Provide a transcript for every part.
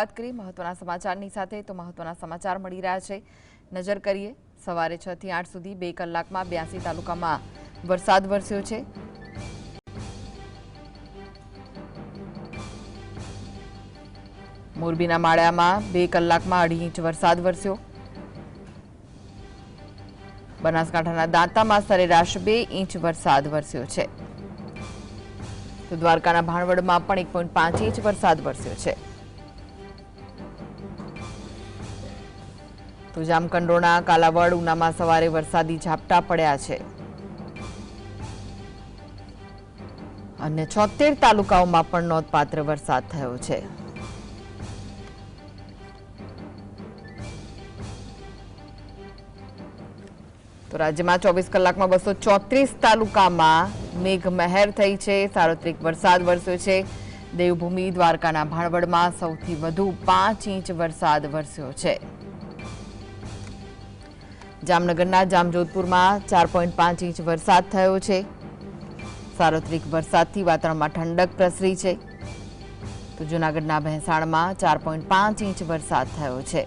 વાત કરીએ મહત્વના સમાચારની સાથે, તો મહત્વના સમાચાર મળી રહ્યા છે. નજર કરીએ, સવારે છ થી આઠ સુધી બે કલાકમાં બ્યાસી તાલુકામાં વરસાદ વરસ્યો છે. મોરબીના માળિયામાં બે કલાકમાં અઢી ઇંચ વરસાદ વરસ્યો. બનાસકાંઠાના દાંતામાં સરેરાશ બે ઇંચ વરસાદ વરસ્યો છે. તો દ્વારકાના ભાણવડમાં પણ એક પોઈન્ટ પાંચ ઇંચ વરસાદ વરસ્યો છે. તો જામકંડોળના કાલાવડ, ઉનામાં સવારે વરસાદી ઝાપટા પડ્યા છે. અને છોતેર તાલુકાઓમાં પણ નોંધપાત્ર વરસાદ થયો છે. તો રાજ્યમાં ચોવીસ કલાકમાં બસો ચોત્રીસ તાલુકામાં મેઘમહેર થઈ છે, સાર્વત્રિક વરસાદ વરસ્યો છે. દેવભૂમિ દ્વારકાના ભાણવડમાં સૌથી વધુ પાંચ ઇંચ વરસાદ વરસ્યો છે. જામનગરના જામજોધપુરમાં ચાર પોઈન્ટ પાંચ ઇંચ વરસાદ થયો છે. સાર્વત્રિક વરસાદથી વાતાવરણમાં ઠંડક પ્રસરી છે. તો જૂનાગઢના ભેંસાણમાં ચાર પોઈન્ટ પાંચ ઇંચ વરસાદ થયો છે.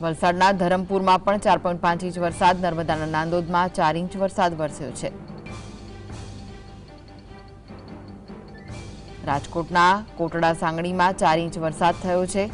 વલસાડના ધરમપુરમાં પણ ચાર પોઈન્ટ પાંચ ઇંચ વરસાદ, નર્મદાના નાંદોદમાં ચાર ઇંચ વરસાદ વરસ્યો છે. રાજકોટના કોટડા સાંગણીમાં ચાર ઇંચ વરસાદ થયો છે.